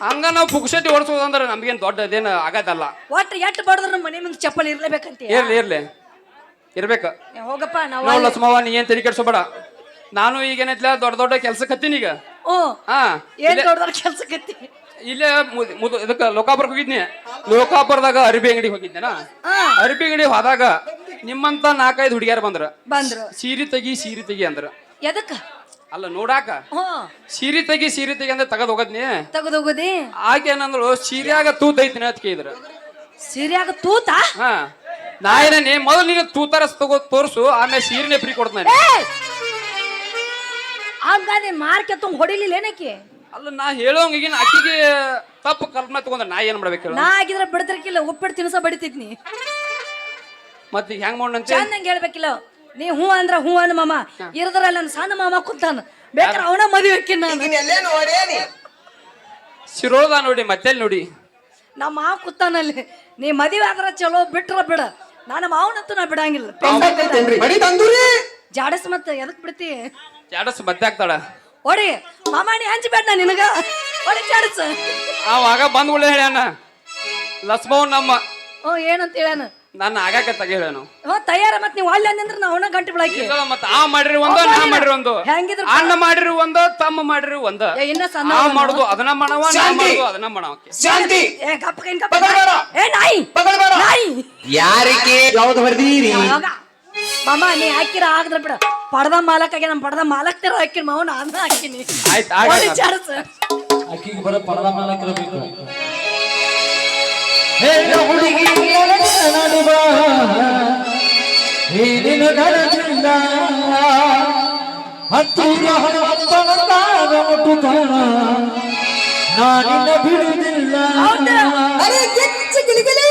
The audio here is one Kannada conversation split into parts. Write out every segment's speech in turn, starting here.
ಹಂಗ ನಾವು ಪುಕ್ಸಟ್ಟಿ ಓಡಿಸೋದಂದ್ರೆ ನಮ್ಗೇನ್ ದೊಡ್ಡ ಅದೇನು ಆಗದಲ್ಲ. ಒಟ್ಟು ಎಟ್ಟು ಬಡದ್ರ ಮನೆ ಮುಂದೆ ಚಪ್ಪಲಿ ಇರ್ಲೇಬೇಕಂತ ಇರ್ಲಿ ಇರ್ಲಿ. ಇರ್ಬೇಕ. ಹೋಗಪ್ಪ ನಾವು ಲಕ್ಷ್ಮವ್ವ ನೀ ಏನ್ ತಲೆ ಕೆಡ್ಸೋಬೇಡ. ನಾನು ದೊಡ್ಡ ದೊಡ್ಡ ಕೆಲ್ಸಕ್ಕೆ ಹತ್ತೀನಿ ಈಗ. ಓ ಹಾ. ಏನ್ ದೊಡ್ಡ ದೊಡ್ಡದ್ರ ಕೆಲ್ಸಕ್ಕತ್ತಿ ಇಲ್ಲೇ ಮು- ಮುದು ಇದಕ್ಕ ಲೋಕಾಪುರಕ್ಕೆ ಹೋಗಿದ್ನಿ. ಲೋಕಾಪುರದಾಗ ಅರಬಿ ಅಂಗಡಿ ಹೋಗಿದ್ದೆನಾ? ಹಾ. ಅರಬಿ ಅಂಗಡಿ ಹೋದಾಗ ನಿಮ್ಮಂತ ನಾಲ್ಕೈದು ಹುಡುಗಿಯರು ಬಂದ್ರ. ಬಂದ್ರು. ಸೀರೆ ತೆಗಿ ಸೀರೆ ತೆಗಿ ಅಂದ್ರ. ಎದಕ್ಕ? ಅಲ್ಲ ನೋಡಾಕ? ಹ್ಞೂ. ಸೀರೆ ತೆಗಿ ಸೀರೆ ತೆಗಿ ಅಂದ್ರೆ ತಗದ್ ಹೋಗದ್ನಿ. ತಗದ್ ಹೋಗೋದಿ ಆಕೆ ಏನಂದ್ರು ಸೀರ್ಯಾಗ ತೂತ್ ಐತಿನ ಅಂತ ಕೇಳಿದ್ರ ಸೀರ್ಯಾಗ ತೂತ? ಹಾ. ನಾ ಏನೇ ಮೊದಲು ನೀನು ತೂತಾರ ತಗೋ ತೋರ್ಸು ಆಮೇಲೆ ಸೀರೆನೆ ಫ್ರೀ ಕೊಡ್ತಾನೆ ಹಂಗಾದ್ರೆ ಮಾರ್ಕೆ ತುಂಬ ಹೊಡಿಲಿಲ್ಲ ಏನಕ್ಕೆ? ಅಲ್ಲ ನಾ ಹೇಳೋಂಗಿಗಿನ ಅಕ್ಕಿಗೆ ತಪ್ಪು ಕಲ್ಪನೆ ತಗೊಂಡ್ರೆ ನಾ ಏನ್ ಮಾಡ್ಬೇಕು ಹೇಳು? ನಾ ಆಗಿದ್ರೆ ಬಿಡ್ತಿರ್ಕಿಲ್ಲ ಉಪ್ಪಿಟ್ಟು ತಿನ್ಸ ಬಡಿತಿದ್ನಿ. ಮತ್ತೆ ಈಗ ಹೆಂಗ್ ಮಾಡೋಣಂತೆ ಚಂದಂಗೆ ಹೇಳ್ಬೇಕಿಲ್ಲ. ನೀ ಹೂ ಅಂದ್ರ ಹೂ ಅನ್ ಮಾಮ. ಇರದ್ರ ನನ್ನ ಸಣ್ಣ ಮಾಮ ಕುಂತಾನ. ಬೇಕಾರ ಅವನ ಮದುವೆ ಹಾಕಿನ ನಾನು. ನೀನ್ ಎಲ್ಲೇ ನೋಡೇನಿ ಶಿರೋದ ನೋಡಿ ಮತ್ತೆ ನೋಡಿ? ನಮ್ಮ ಮಾವ ಕುತ್ತಾನಲ್ಲಿ ನೀ ಮದುವೆ ಆದ್ರ ಚಲೋ ಬಿಟ್ರ ಬಿಡ. ನನ್ನ ಮಾವನಂತೂ ನಾ ಬಿಡಂಗಿಲ್ಲ. ಬಡಿ ತಂದೂರಿ? ಜಾಡಸ್ ಮತ್ತೆ ಎದಕ್ ಬಿಡ್ತಿ? ಜಾಡಸ್ ಮತ್ತೆ ಆಗ್ತಾಳ. ಓಡಿ ಮಾಮ ನೀ ಹಂಚ್ಬೇಡ ನಾ ನಿನಗ. ಓಡಿ ಜಾಡಸ್. ಅವಾಗ ಬಂದ್ ಉಳ್ಳೆ ಹೇಳ್ಯಾನ. ಲಸ್ಮವ್ ನಮ್ಮ. ಓ ಏನಂತ ಹೇಳ್ಯಾನ? ನನ್ನ ಆಗಾಕತ್ತ ಹೇಳೋನು ಹ್ಞೂ ತಯಾರ ಮತ್ತೆ ನೀವು ಅಲ್ಲಿ ಅಂದ್ರೆ ನಾವು ಅವನ ಗಂಟೆ ಬಿಳಕಿ ಮತ್ತ ಆ ಮಾಡಿರಿ ಒಂದು ನಾ ಮಾಡಿರಿ ಒಂದು. ಹೆಂಗಿದ್ರು ಅಣ್ಣ ಮಾಡಿರಿ ಒಂದು ತಮ್ಮ ಮಾಡಿರಿ ಒಂದ. ಏ, ಇನ್ನ ಸಣ್ಣ ಆ ಮಾಡುದು ಅದನ್ನ ಮಾಡವ ನಾ ಶಾಂತಿ. ಮಾಡುದು ಅದನ್ನ ಮಾಡವಕ್ಕೆ ಶಾಂತಿ! ಏ ಗಪ್ಪ ಕೈನ್ ಗಪ್ಪ ಪಕಡ್ಬೇಡ. ಏ ನಾಯಿ! ಪಕಡ್ಬೇಡ. ನಾಯಿ! ಯಾರಿಗೆ ಯಾವ್ದು ಹೊಡೆದೀರಿ? ಹೋಗ. ಮಾಮ ನೀ ಹಾಕಿರ ಆಗದ್ರ ಬಿಡ. ಪಡದ ಮಾಲಕ್ಕಾಗೆ ನಮ್ಮ ಪಡದ ಮಾಲಕ್ ತರ ಹಾಕಿನ ಮಾವ ನಾನು ಹಾಕಿನಿ. ಆಯ್ತ್ ಆಗ ಅಕ್ಕಿಗೆ ಬರೋ ಪರದ ಮಾಲಕರು ಬೇಕು. ಹೇಳ ಹುಡುಗಿ నడివా ఏ నిన్ను నడచిందా ಹತ್ತಿರ ಹನುಮಂತನಂತಾಗ ಮುಟ್ಟುತ್ತಾನ ನಾನಿನ್ನ ಬಿಡುವುದಿಲ್ಲ ಅರೆ ಗೆಚ್ಚು ಗಿಲಿಗಿಲಿ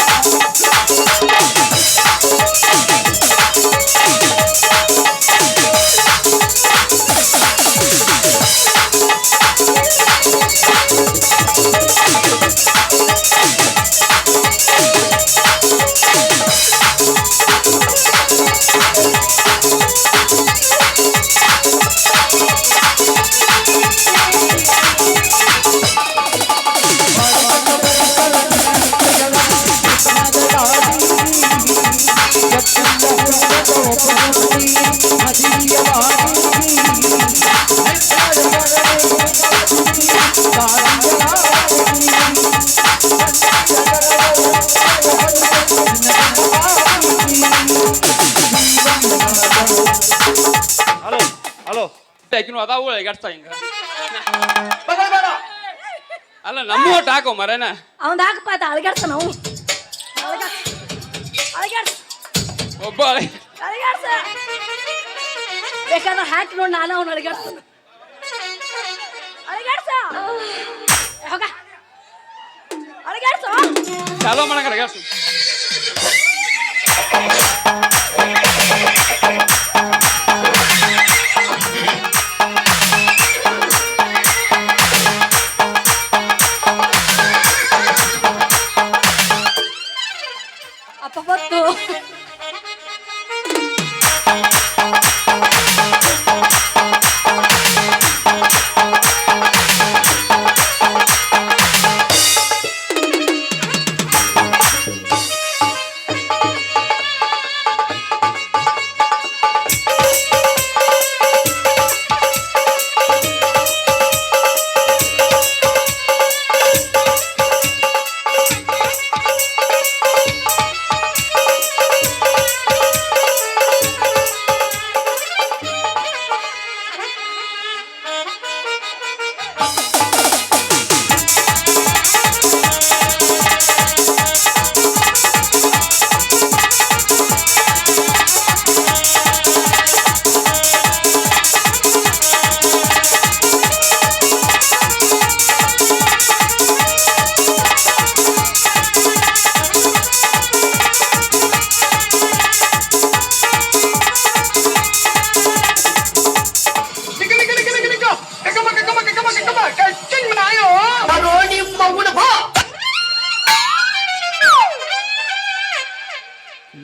ಅದಾವು ಎಗಡ್ಸ್ತಾ ಹಿಂಗ. ಅಲ್ಲ ನಮ್ಮ ಒಟ್ಟು ಹಾಕೋ ಮರೇನ. ಅವ್ನ್ ಹಾಕಪ್ಪ ಅದ ಅಳಗಾಡ್ಸ ನಾವು. ಒಬ್ಬ ಅಳಗಾಡ್ಸ. ಬೇಕಾದ್ರೆ ಹಾಕಿ ನೋಡಿ ನಾನು ಅವ್ನು ಅಳಗಾಡ್ಸ್ತಾನ ಅಳಗಾಡ್ಸ. ಹೋಗ. ಅಳಗಾಡ್ಸ. ಚಾಲೋ ಮಾಡಂಗ ಎಗಡ್ಸು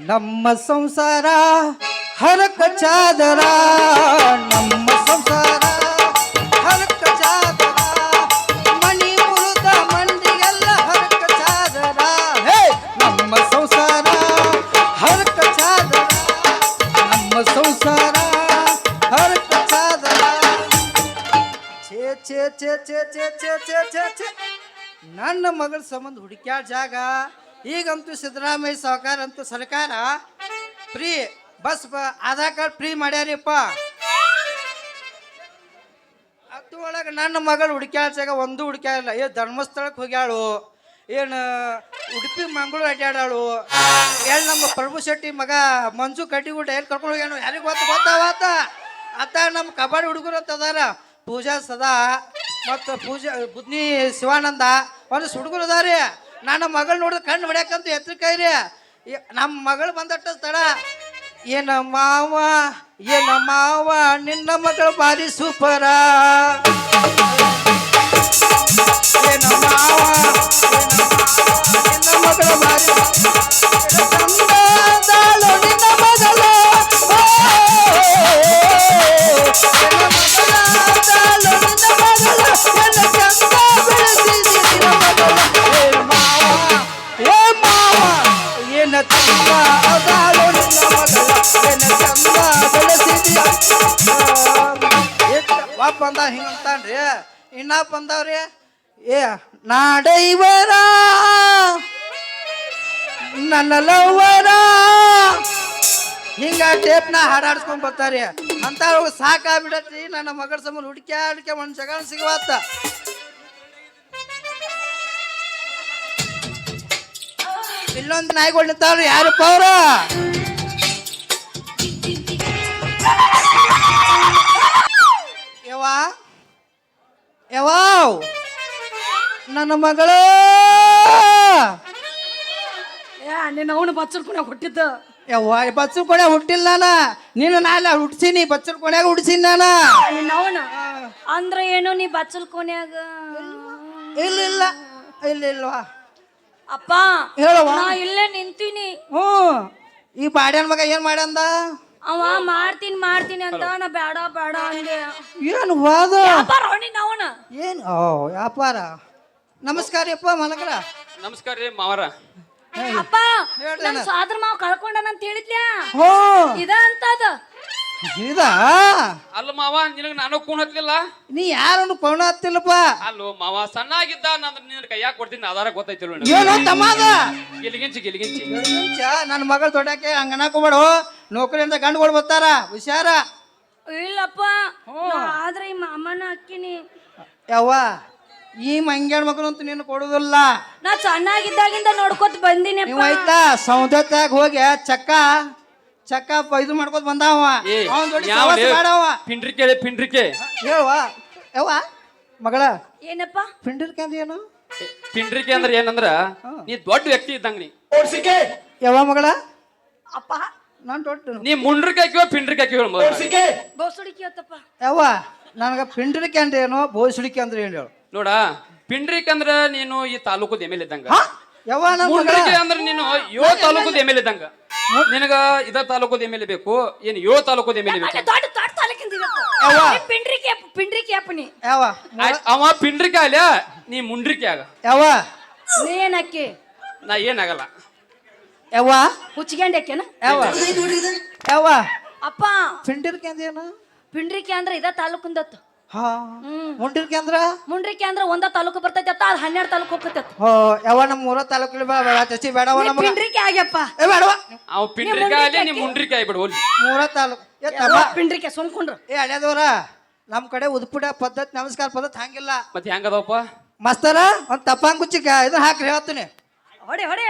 ನಮ್ಮ ಸಂಸಾರ, ಹರಕ ಚಾದರ. ನಮ್ಮ ಸಂಸಾರ, ಹರಕ ಚಾದರ. ಮಣಿ ಮುರುದ ಮಂದಿಗೆಲ್ಲ ಹರಕ ಚಾದರ. ಹೇ, ನಮ್ಮ ಸಂಸಾರ, ಹರಕ ಚಾದರ. ನಮ್ಮ ಸಂಸಾರ, ಹರಕ ಚಾದರ. ಛೇ ಛೇ ಛೇ ಛೇ ಛೇ ಛೇ ಛೇ ಛೇ. ಛೇ ನನ್ನ ಮಗಳ ಸಂಬಂಧ ಹುಡುಕ್ಯಾ ಜಾಗ. ಈಗಂತೂ ಸಿದ್ದರಾಮಯ್ಯ ಸಹಕಾರ ಅಂತೂ ಸರ್ಕಾರ free, bus Aadhaar card free ಮಾಡ್ಯಾರಿಪ್ಪ. ಅದು ಒಳಗೆ ನನ್ನ ಮಗಳು ಹುಡುಕ್ಯಾಡ ಜಾಗ, ಒಂದು ಇಲ್ಲ. ಏ, ಧರ್ಮಸ್ಥಳಕ್ಕೆ ಹೋಗ್ಯಾಳು. ಏನು, ಉಡುಪಿ ಮಂಗಳೂರು ಅಡ್ಡಾಡಾಳು ಎಲ್ಲಿ ನಮ್ಮ ಪ್ರಭು ಶೆಟ್ಟಿ ಮಗ ಮಂಜು ಕಟ್ಟಿಗುಡ್ಡ ಎಲ್ಲಿ ಕರ್ಕೊಂಡು ಹೋಗ್ಯಾನು, ಯಾರಿಗೆ ಗೊತ್ತು? ಗೊತ್ತಾವತ್ತ ಅತ್ತ ನಮ್ಮ ಕಬಾಡಿ ಹುಡುಗರು ಅಂತ ಅದಾರ. ಪೂಜಾ ಸದಾ ಮತ್ತು ಪೂಜಾ, ಬುದ್ನಿ ಶಿವಾನಂದ ಒಂದು ಹುಡುಗರು ಅದಾರಿ ನನ್ನ ಮಗಳು ನೋಡಿದ್ರೆ ಕಣ್ಣು ಹೊಡ್ಯಾಕಂತ ಎತ್ತರ ಕೈರಿ ನಮ್ಮ ಮಗಳು ಬಂದಟ್ಟ ತಡ ಏನ ಮಾವ ಏನ ಮಾವ ನಿನ್ನ ಮಗಳು ಬಾರಿ ಸೂಪರ ಏನ ಮಾವ ನಿನ್ನ ಮಗಳು ಬಾರಿ ನಿನ್ನ ಮಗಳು ಒಬ್ಬ ಬಂದ ಹಿಂಗಂತಾನ್ರಿ ಇನ್ನ ಬಂದವ್ರಿ ಏ ನಾಡೈವರ ನನ್ನ ಲವ್ವರ. ಹಿಂಗ ಟೇಪ್ನ ಹಾಡಾಡ್ಸ್ಕೊಂಡ್ ಬರ್ತಾರಿ ಅಂತ ಸಾಕಾಗ್ಬಿಡತ್ರಿ, ನನ್ನ ಮಗಳ ಸಮ ಹುಡ್ಕ್ಯಾ ಒಂದು ಒಂದ್ ಜಗಳ ಸಿಗುವತ್ತ. ಇಲ್ಲೊಂದು ನಾಯಿಗಳು ನಿಂತಾವ್ರಿ ಯಾರಪ್ಪ ಅವ್ರ ಯವಾವ್? ನನ್ನ ಮಗಳು! ಏ ನಿನ್ನ ಅವನು ಬಚ್ಚರ್ ಕೊನೆ ಹುಟ್ಟಿದ್ದ. ಯವ್ವ ಬಚ್ಚಲ್ ಕೊನೆ ಹುಟ್ಟಿಲ್ಲ ನಾನ. ನಿನ್ನ ನಾಳೆ ಹುಟ್ಟಿಸಿನಿ ಬಚ್ಚಲ್ ಕೊನೆಯಾಗ ಹುಡ್ಸೀನಿ ನಾನ. ನಿನ್ನ ಅವನ? ಅಂದ್ರೆ ಏನು ನೀ ಬಚ್ಚಲ್ ಕೊನ್ಯಾಗ? ಇಲ್ಲ ಇಲ್ಲ. ಇಲ್ಲ ಇಲ್ವಾ? ಅಪ್ಪ ಹೇಳುವ ನಾ ಇಲ್ಲೇ ನಿಂತೀನಿ. ಹ್ಞೂ. ಈ ಬಾಡ್ಯಾನ ಮಗ ಏನ್ ಮಾಡ್ಯಾಂದ? ಅವ ಮಾಡ್ತೀನಿ ಮಾಡ್ತೀನಿ ಅಂತ ನಾ ಬೇಡ ಬೇಡ ಅಂದೆ. ಏನು ವಾದ? ವ್ಯಾಪಾರ ಅವನ ಏನು? ಓ ವ್ಯಾಪಾರ. ನಮಸ್ಕಾರ ಯಪ್ಪ ಮಲಕರ ನಮಸ್ಕಾರ ರೀ ಮಾವರ. ಅಪ್ಪ ಹೇಳ್ರಿ ನಮ್ ಸ್ವಾದ್ರ ಮಾವ ಕಳ್ಕೊಂಡನ ಅಂತ ಹೇಳಿದ್ಲ್ಯಾ ಹೋ. ಇದ ಅಂತದ. ಇದಾ ಅಲ್ಲ ಮಾವ ನಿನಗ ನಾನು ಕೂಣ ಹತ್ತಿಲ್ಲ ನೀ ಯಾರನ್ನು ಪೌಣ ಹತ್ತಿಲ್ಲಪ್ಪ ಅಲ್ಲೋ ಮಾವ ಸಣ್ಣಾಗಿದ್ದ ನಾನು ನಿನ್ನ ಕೈಯಾಗ ಕೊಡ್ತೀನಿ ಆಧಾರ ಗೊತ್ತೈತಿಲ್ಲ ಏನೋ ತಮ್ಮದ ಗಿಲಿಗಿಂಚಿ ಗಿಲಿಗಿಂಚಿ. ನನ್ನ ಮಗಳು ದೊಡ್ಡಕ್ಕೆ ಹಂಗ ಅನ್ನಕೋಬೇಡು ನೌಕರಿಯಿಂದ ಗಂಡುಗಳು ಬರ್ತಾರ ಹುಷಾರ? ಇಲ್ಲಪ್ಪ ಆದ್ರೆ ಈ ಮಾಮನ ಅಕ್ಕಿನಿ. ಯವ್ವ ಈ ಮಂಗ್ಯಾಣ ಮಗನು ಅಂತ ನೀನು ಕೊಡುದಿಲ್ಲ. ನಾ ಸಣ್ಣಾಗಿದ್ದಾಗಿಂದ ನೋಡ್ಕೊತ ಬಂದಿನಿ ಆಯ್ತಾ ಸೌದತ್ತಾಗ ಹೋಗಿ ಚಕ್ಕ? ಚಕ್ಕ ಪ- ಇದು ಮಾಡ್ಕೊತ ಬಂದಾವ. ಏ ಅವನ್ ಜೋಡಿ ಯಾವ ಸಹವಾಸ ಬೇಡವ ಪಿಂಡ್ರಿಕೆ ಹೇಳಿ ಪಿಂಡ್ರಿಕೆ ಹೇಳುವ. ಯವ್ವ ಮಗಳ. ಏನಪ್ಪ? ಪಿಂಡಿರ್ಕೆ ಅಂದ್ರೆ ಏನು? ಏ, ಪಿಂಡ್ರಿಕೆ ಅಂದ್ರೆ ಏನಂದ್ರ ನೀ ದೊಡ್ಡ ವ್ಯಕ್ತಿ ಇದ್ದಂಗ ನೀ. ಯವ್ವ ಮಗಳ. ಅಪ್ಪ. ನಾನು ದೊಡ್ಡ. ನೀ ಮುಂಡ್ರಿಕೆ ಹಾಕಿವ ಪಿಂಡ್ರಿಕೆ ಹಾಕಿವ ಬೋಸುಡಿಕೆ ಆತಪ್ಪ ಯವ್ವ ನನಗ ಪಿಂಡಿರಿಕೆ ಅಂದ್ರೆ ಏನು? ಬೋಸುಡಿಕೆ ಅಂದ್ರೆ ಏನು ಹೇಳು. ನೋಡ ಪಿಂಡ್ರಿಕೆ ಅಂದ್ರೆ ನೀನು ಈ ತಾಲೂಕು ಎಂ ಎಲ್ ಇದ್ದಂಗ? ಯವ್ವ ನನ್ನ ಮಗಳ. ಮುಂಡ್ರಿಕೆ ಅಂದ್ರೆ ನೀನು ಯೋ ತಾಲೂಕದ ಎಂ ಎಲ್ ಇದ್ದಂಗ. ನಿನಗ ಇದ ತಾಲೂಕದ ಎಂ ಎಲ್ ಬೇಕು ಏನ್ ಯೋ ತಾಲೂಕದ ಎಂ ಎಲ್ ಬೇಕು? ದೊಡ್ಡ ದೊಡ್ಡ ತಾಲೂಕಿಂದ ಯವ್ವ. ಪಿಂಡ್ರಿಕೆ ಪಿಂಡ್ರಿಕೆ ಅಪ್ಪನಿ ಯವ್ವ ಆಯ್ತ್, ಅವ ಪಿಂಡ್ರಿಕೆ ಅಲ್ಲ ನೀ ಮುಂಡ್ರಿಕೆ ಆಗ. ಯಾವ? ಏನಕ್ಕೆ ಏನಕ್ಕಿ ನಾ ಏನಾಗಲ್ಲ. ಯಾವ? ಹುಚ್ಚಿಗೆಂಡಕ್ಕೇನ? ಯಾವ? ಯಾವ? ಅಪ್ಪ ಪಿಂಡಿರ್ಕೆ ಅಂದ್ರೆ ಏನು ಪಿಂಡ್ರಿಕೆ ಅಂದ್ರೆ ಇದ ತಾಲೂಕಿಂದತ್ತು. ಹಾ ಮುಂಡಿರ್ಕೆ ಅಂದ್ರ? ಮುಂಡ್ರಿಕೆ ಅಂದ್ರ ಒಂದ ತಾಲೂಕು ಬರ್ತೈತಿ ಅತ್ತ ಅದ್ ಹನ್ನೆರಡು ತಾಲೂಕು ಹೋಗ್ತೈತಿ. ಹೋ ಯಾವ ನಮ್ಮ ಮೂರ ತಾಲೂಕು ಚಚ್ಚಿ ಬೇಡವ ನಮಗ. ಪಿಂಡ್ರಿಕೆ ಆಗ್ಯಪ್ಪ. ಏ ಬೇಡವ ಅವ ಪಿಂಡ್ರಿಕೆ ಆಗಲಿ ನೀ ಮುಂಡ್ರಿಕೆ ಆಗ್ಬಿಡು ಹೋಲಿ ಮೂರ ತಾಲೂಕು. ಏ ತಮ್ಮ ಪಿಂಡ್ರಿಕೆ ಸುಮ್ಕೊಂಡ್ರು. ಏ ಅಳ್ಯದವ್ರ ನಮ್ಮ ಕಡೆ ಉದ್ಪುಟ ಪದ್ಧತಿ ನಮಸ್ಕಾರ ಪದ್ಧತಿ ಹಂಗಿಲ್ಲ. ಮತ್ತೆ ಹೆಂಗದವಪ್ಪ? ಮಸ್ತರ ಒಂದ್ ತಪ್ಪಂಗ್ ಗುಚ್ಚಿಕ ಇದು ಹಾಕ್ರಿ ಹೇಳ್ತೀನಿ. ಹೊಡೆ ಹೊಡೆ.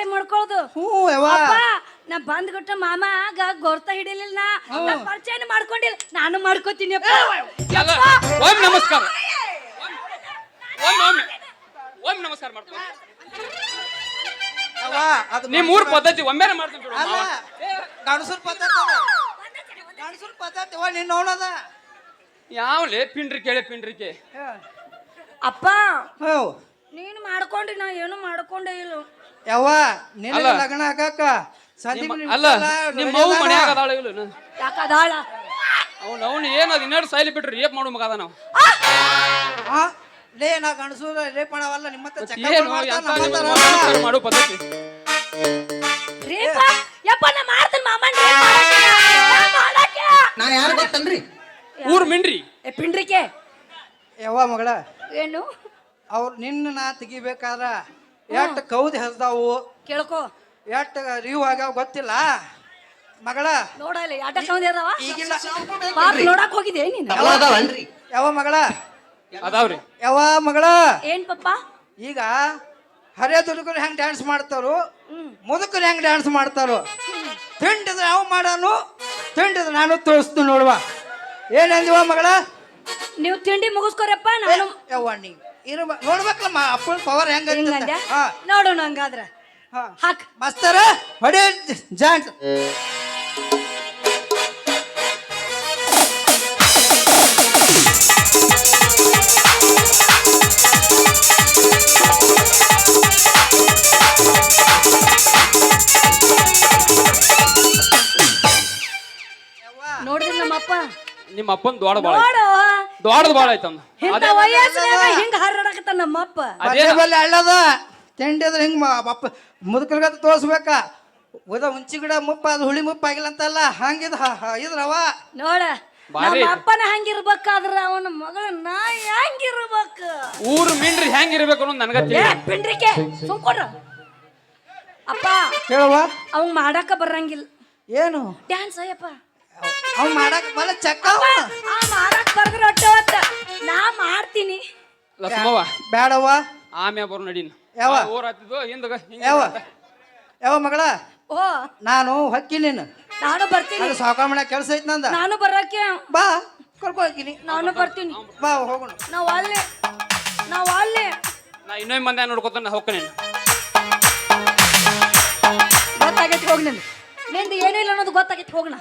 ಪರಿಚಯ ಮಾಡ್ಕೊಳ್ಳೋದು ಹ್ಞೂ ಯವ್ವ. ಅಪ್ಪ ನಾ ಬಂದ್ಬಿಟ್ಟು ಮಾಮ ಆಗ ಗೊರ್ತ ಹಿಡಿಲಿಲ್ಲ ನಾ. ಪರಿಚಯನ ಮಾಡ್ಕೊಂಡಿಲ್ಲ. ನಾನು ಮಾಡ್ಕೋತೀನಿ ಅಪ್ಪ. ಅಲ್ಲ ಓಂ ನಮಸ್ಕಾರ. ಓಂ ಓಂ ಓಂ ನಮಸ್ಕಾರ ಮಾಡ್ಕೊ. ಯವ್ವ ಅದು ನೀ ಮೂರ್ ಪದ್ಧತಿ ಒಮ್ಮೆನೆ ಮಾಡ್ತೀನಿ ಬಿಡು. ಅಲ್ಲ ಮಾವ. ಗಣಸೂರ್ ಪದ್ಧತಿ ಗಣಸೂರ್ ಪದ್ಧತಿ ಯವ್ವ ನಿನ್ನ ನೋಡದ ಯಾವ್ಲೆ? ಪಿಂಡ್ರಿಕೆ ಅಪ್ಪ ಹ್ಞೂ. ನೀನು ಮಾಡ್ಕೊಂಡ್ರಿ ನಾ ಏನು ಮಾಡ್ಕೊಂಡೇ ಇಲ್ಲ. ಯವ್ವ ನಿನ್ನ ಅಲ್ಲ. ಲಗ್ನ ಹಾಕಾಕ ಸಂದೀಪ್ ನಿಮ್ಮ- ನಿಮ್ ಅಲ್ಲ ನಿಮ್ಮ ಮಗು ಮನ್ಯಾಗ ಅದಾಳ? ಇಲ್ಲ ಯಾಕ ಅದಾಳ ಅವ್ನು ಅವ್ನು ಏನು ಅದು ಇನ್ನೆರಡು ಸೈಲಿ ಬಿಟ್ರಿ ರೇಪ್ ಮಾಡು ಮಗ ಅದ ನಾವು? ಲೇ ನಾ ಗಣಸೂರ ರೇಪ್ ಮಾಡವಲ್ಲ ನಿಮ್ಮ ಹತ್ರ ಚಕ್ಕ ಏನು? ಎಂತ ನಮ್ಮ ನೀವು ಮಾಡು. ಪದ್ಧತಿ? ರೇಪ? ಯಪ್ಪ ನಾ ಮಾಡ್ತೀನಿ ಮಾಮನ್ ಮಾಡಕ್ಕೆ ನಾನು ಯಾರು ಗೊತ್ತನ್ರಿ? ಊರ್ ಮಿಂಡ್ರಿ. ಏ ಪಿಂಡ್ರಿಕೆ. ಯವ್ವ ಮಗಳ ಏನು? ಅವ್ರು ನಿನ್ನ ನಾ ತೆಗಿಬೇಕಾರ ಎಷ್ಟು ಕೌದಿ ಹಸ್ದಾವು? ಕೇಳ್ಕೊ. ಎಷ್ಟು ರಿವ್ ಆಗ್ಯಾವ ಗೊತ್ತಿಲ್ಲ? ಮಗಳ? ನೋಡಲ್ಲ ಯಾಟ ಈಗಿಲ್ಲ. ನೋಡಕ್ ಹೋಗಿದ್ದೆ ನೀನು? ಎಲ್ಲ ಅದಾವನ್ರಿ. ಯಾವ ಮಗಳ? ಅದಾವ್ರಿ. ಯಾವ ಮಗಳ? ಏನ್ ಪಪ್ಪ? ಈಗ ಹರಿಯ ದುಡುಗರು ಹೆಂಗ್ ಡ್ಯಾನ್ಸ್ ಮಾಡ್ತಾರೋ ಮುದುಕರು ಹೆಂಗ್ ಡ್ಯಾನ್ಸ್ ಮಾಡ್ತಾರೋ ತಿಂಡಿದ್ರೆ ಯಾವ ಮಾಡಾನು ತಿಂಡಿದ್ರೆ ನಾನು ತೋರಿಸ್ತೀನಿ ನೋಡುವ. ಏನಂದಿವ ಮಗಳ? ನೀವು ತಿಂಡಿ ಮುಗಿಸ್ಕೊರಪ್ಪ ನಾನು ಯವ್ವ ನೀ ಇರು ನೋಡ್ಬೇಕಲ್ಲ ಅಪ್ಪನ ಪವರ್ ಹೆಂಗ ಹಿಂಗಂದ್ಯ ಹಾ. ನೋಡು ಹಂಗಾದ್ರ. ಹಾ. ಹಾಕ್. ಮಸ್ತರ ಹೊಡೆ ಜಾಂಟ್ ನೋಡಿದ್ರಿ ನಮ್ಮಪ್ಪ. ನಿಮ್ಮ ಅಪ್ಪನ ದೊಡ್ಡ ಬಾಳ ನೋಡು. ದೊಡ್ಡದು ಬಾಳ ಐತಂದ ಇಂಥ ವಯಸ್ಸಿನಾಗ ಹಿಂಗ ಹರಡಕತ್ತ ನಮ್ಮಪ್ಪ. ಅದೇ ಅದೇ ಬಲ್ಲಿ ಅಳ್ಳದ ತಿಂಡಿದ್ರೆ ಹಿಂಗ್ ಮ- ಅಪ್ಪ ಮುದುಕರ್ಗತ್ತ ತೋರ್ಸ್ಬೇಕ. ಉದ ಹುಂಚಿ ಗಿಡ ಮುಪ್ಪ ಅದು ಹುಳಿ ಮುಪ್ಪ ಆಗಿಲ್ಲ ಅಂತಲ್ಲ ಹಂಗಿದ್ ಇದ್ರವ ನೋಡ ನಮ್ಮಪ್ಪನ ನಮ್ಮ ಐತಿ. ಅಪ್ಪನ ಹಂಗಿರ್ಬೇಕಾದ್ರ ಅವನ ಮಗಳ ನಾ ಹೆಂಗಿರ್ಬೇಕು. ಊರು ಮಿಂಡ್ರಿ ಹೆಂಗಿರ್ಬೇಕು ಅನ್ನೋದು ನನಗ ಏ ಪಿಂಡ್ರಿಕೆ ಸುಮ್ಕೊಡ್ರ ಅಪ್ಪ ಹೇಳುವ ಅವಂಗ್ ಮಾಡಾಕ ಬರಂಗಿಲ್ಲ. ಏನು? ಡ್ಯಾನ್ಸ್ ಅಯ್ಯಪ್ಪ. ಅವ್ ಮಾಡಕ್ ಬಲ ಚಕ್ಕ ಆ ಮಾಡಾಕ್ ಬರ್ದ್ರ ಒಟ್ಟ ನಾ ಮಾಡ್ತೀನಿ. ಲಕ್ಷ್ಮವ್ವ ಬೇಡವ್ವ ಆಮ್ಯಾ ಬರು ನಡೀನ್. ಯಾವ? ಊರ್ ಹತ್ತಿದ್ದು ಹಿಂದಗ ಹಿಂಗ ಯಾವ? ಯಾವ ಮಗಳ? ಓ. ನಾನು ಹೊಕ್ಕಿ ನೀನು ನಾನು ಬರ್ತೀನಿ. ಅದು ಸಾವುಕಾರ ಮನೆ ಕೆಲಸ ಐತ್ ನಂದ. ನಾನು ಬರಕ್ಕೆ. ಬಾ ಕರ್ಕೊ ಹೋಗ್ತೀನಿ. ನಾನು ಬರ್ತೀನಿ. ಬಾ ಹೋಗೋಣ. ನಾವ್ ಅಲ್ಲೇ. ನಾವ್ ಅಲ್ಲೇ. ನಾ ಇನ್ನೊಂದ್ ಮಂದಿ ನಾ ಹೋಗ್ತೀನಿ ಗೊತ್ತಾಗೈತಿ ಹೋಗ್ ನಿಂದು. ನಿಂದು ಏನೂ ಇಲ್ಲ ಅನ್ನೋದು ಗೊತ್ತಾಗೈತಿ ಹೋಗ್ನ.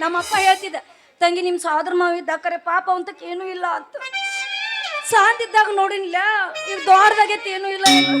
ನಮ್ಮಪ್ಪ ಹೇಳ್ತಿದ್ದ, ತಂಗಿ, ನಿಮ್ ಸಾದ್ರ ಮಾವ ಇದ್ದಾಕರೆ ಪಾಪ ಅಂತ ಏನೂ ಇಲ್ಲ ಅಂತ. ಸಾಂದಿದ್ದಾಗ ನೋಡಿನಿಲ್ಲ ಇವ್ ದೊಡ್ಡದಾಗೈತಿ ಏನೂ ಇಲ್ಲ ಏನು?